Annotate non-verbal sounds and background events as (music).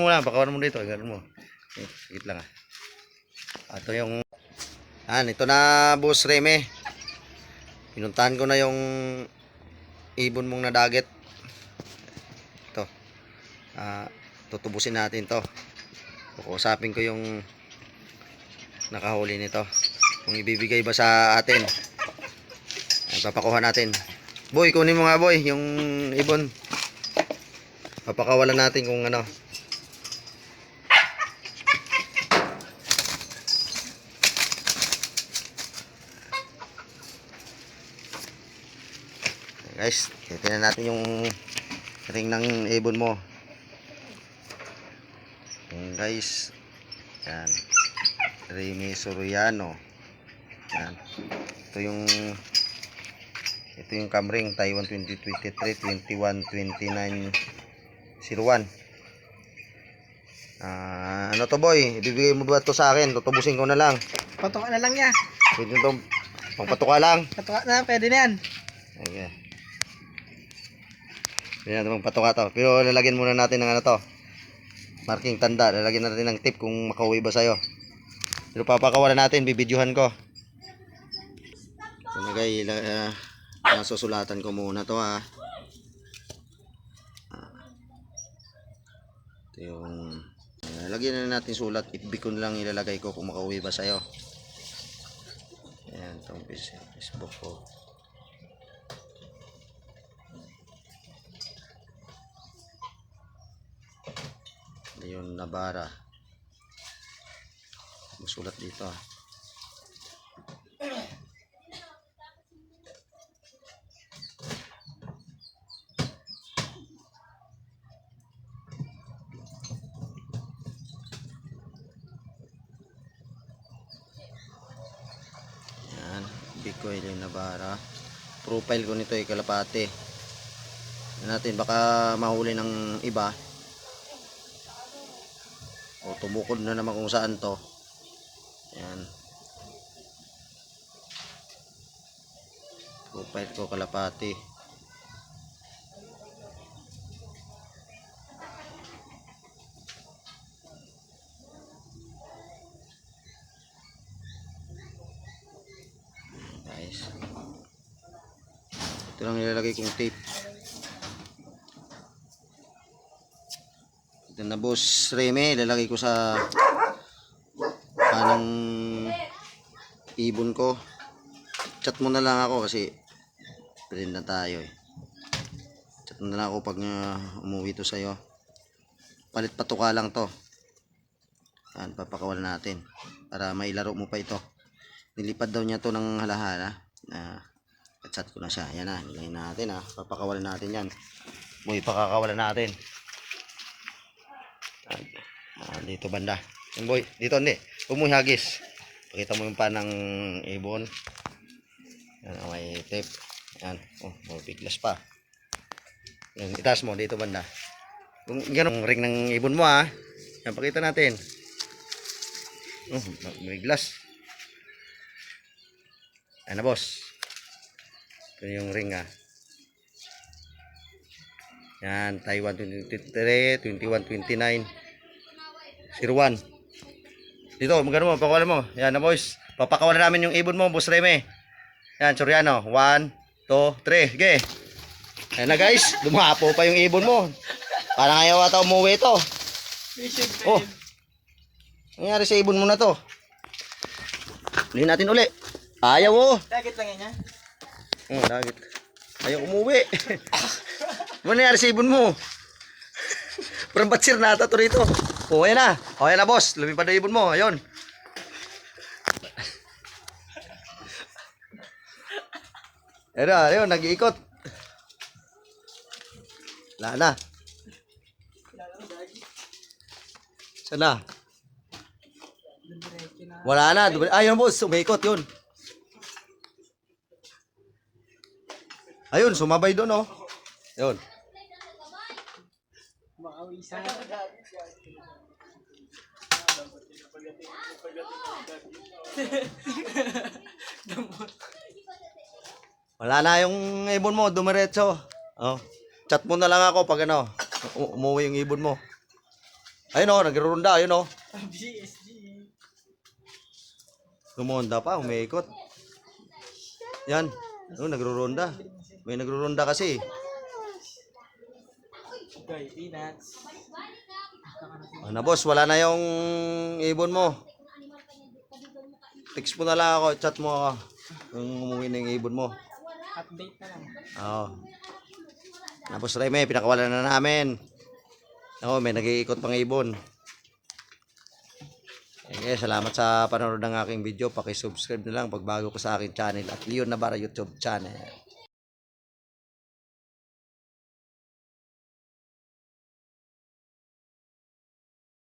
mo lang, pakawan mo dito, ganun mo. Eh, Sigit lang ah. Ito yung Yan, ito na boss Reme. Pinuntahan ko na yung ibon mong nadaget. Ito. Ah, tutubusin natin to. Kukusapin ko yung nakahuli nito. Kung ibibigay ba sa atin. Ay, papakuha natin. Boy, kunin mo nga boy, yung ibon. Papakawalan natin kung ano. Guys, titignan natin yung ring ng ibon mo. Yan guys. Yan. Remy Soriano. Yan. Ito yung ito yung camring Taiwan 2023 21 29 01. Ah, ano to boy? Ibibigay mo ba to sa akin? Tutubusin ko na lang. Patuka na lang niya. Pwede to pangpatuka lang. Patuka na, pwede na yan. Okay. Pwede natin magpatuka to. Pero lalagyan muna natin ng ano to. Marking tanda. Lalagyan natin ng tip kung makauwi ba sa'yo. Pero papakawalan natin. Bibidyohan ko. So nagay, uh, susulatan ko muna to ha. Ah. Ito yung... Uh, na natin sulat. Na lang ilalagay ko kung makauwi ba sa'yo. Ayan, itong Facebook ko. Ayun, Nabara. Musulat dito ah. Bikoy Lane Nabara. Profile ko nito ay kalapate. Yan natin baka mahuli ng iba. O tumukod na naman kung saan to. Ayan. Profile ko kalapati. Guys. Ito lang nilalagay kong tape. Ito na boss Reme, ilalagay ko sa kanang ibon ko. Chat mo na lang ako kasi friend na tayo eh. Chat mo na lang ako pag uh, umuwi to sa'yo. Palit patuka lang to. Yan, papakawalan natin. Para mailaro mo pa ito. Nilipad daw niya to ng halahala. Na chat ko na siya. Yan na, nilagay natin ha. Papakawalan natin yan. Boy, pakakawalan natin. Ah, dito banda. Yung boy, dito hindi. Mo hagis. Pakita mo yung pan ng ibon. Yan, ah, may tape. Yan. Oh, may biglas pa. Yan, itaas mo dito banda. Kung ganun, ring ng ibon mo ha. Yan, pakita natin. Oh, may glass. Ano boss? Ito yung ring ha. Yan, Taiwan 23, 21, 29, 01. Dito, magano mo, pakawalan mo. Yan na boys. Papakawalan namin yung ibon mo, boss Reme. Yan, Soriano. 1, 2, 3. Sige. Yan na guys, lumapo pa yung ibon mo. Parang ayaw ata umuwi to. Mission Oh. Nangyari sa ibon mo na to. Ulihin natin uli. Ayaw oh. Dagit lang yan niya. Oh, dagit. Ayaw umuwi. (laughs) ano nangyari sa ibon mo? Parang batsir na ata to rito. Oh, ayan na. Oh, ayan na boss. Lumipad na ibon mo. Ayun. Ayun na, ayun, nag-iikot. Wala na. Saan na? Wala na. Ayun boss, umiikot yun. Ayun, sumabay doon oh. Ayun. Makauwi sa (laughs) Wala na yung ibon mo, dumiretso. Oh. Chat mo na lang ako pag ano, umuwi yung ibon mo. Ayun o, nagrurunda, ayun o. BSG. Lumonda pa, umiikot. Yan. Ano, nagrurunda. May nagrurunda kasi. Okay, peanuts. O na boss, wala na yung ibon mo. Text mo na lang ako, chat mo ako. Kung umuwi na yung ibon mo. Update na lang. Oo. Tapos Reme, pinakawalan na namin. Ako, may nag-iikot pang ibon. Okay, salamat sa panonood ng aking video. Paki-subscribe na lang pag bago ko sa aking channel at Leon Navarra YouTube channel.